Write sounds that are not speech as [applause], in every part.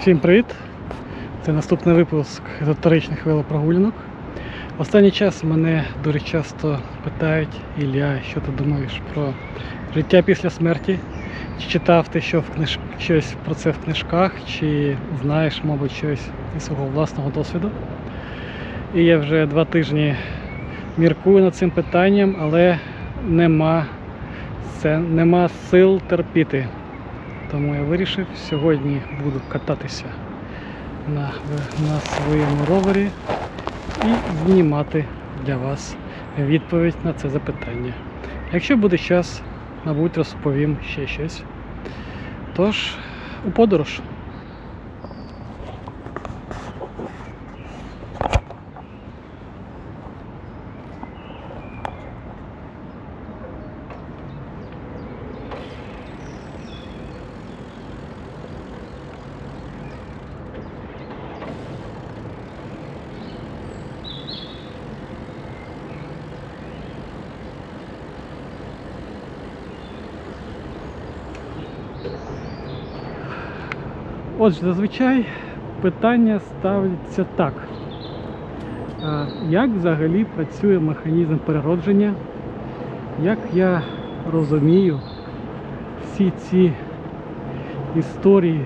Всім привіт! Це наступний випуск езотеричних велопрогулянок. Останній час мене дуже часто питають, Ілля, що ти думаєш про життя після смерті? Чи читав ти що в книж... щось про це в книжках, чи знаєш, мабуть, щось із свого власного досвіду? І я вже два тижні міркую над цим питанням, але нема, це, нема сил терпіти. Тому я вирішив, сьогодні буду кататися на, на своєму ровері і знімати для вас відповідь на це запитання. Якщо буде час, мабуть, розповім ще щось. Тож, у подорож. Отже, зазвичай питання ставляться так. Як взагалі працює механізм переродження? Як я розумію всі ці історії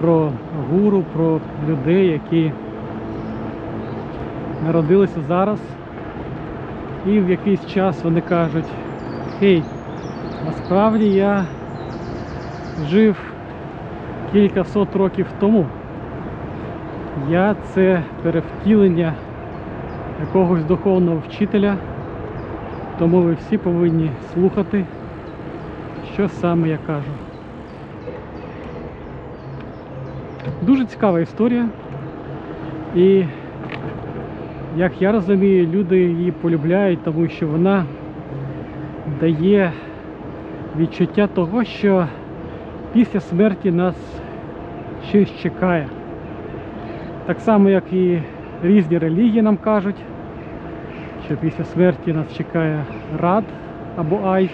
про гуру, про людей, які народилися зараз, і в якийсь час вони кажуть, хей, насправді я жив кілька сот років тому. Я це перевтілення якогось духовного вчителя, тому ви всі повинні слухати, що саме я кажу. Дуже цікава історія. І як я розумію, люди її полюбляють, тому що вона дає відчуття того, що після смерті нас щось чекає. Так само, як і різні релігії нам кажуть, що після смерті нас чекає рад або ай,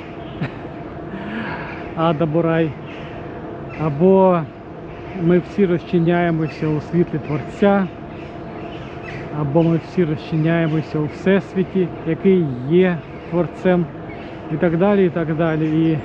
[laughs] ад або рай, або ми всі розчиняємося у світлі Творця, або ми всі розчиняємося у Всесвіті, який є Творцем, і так далі, і так далі. І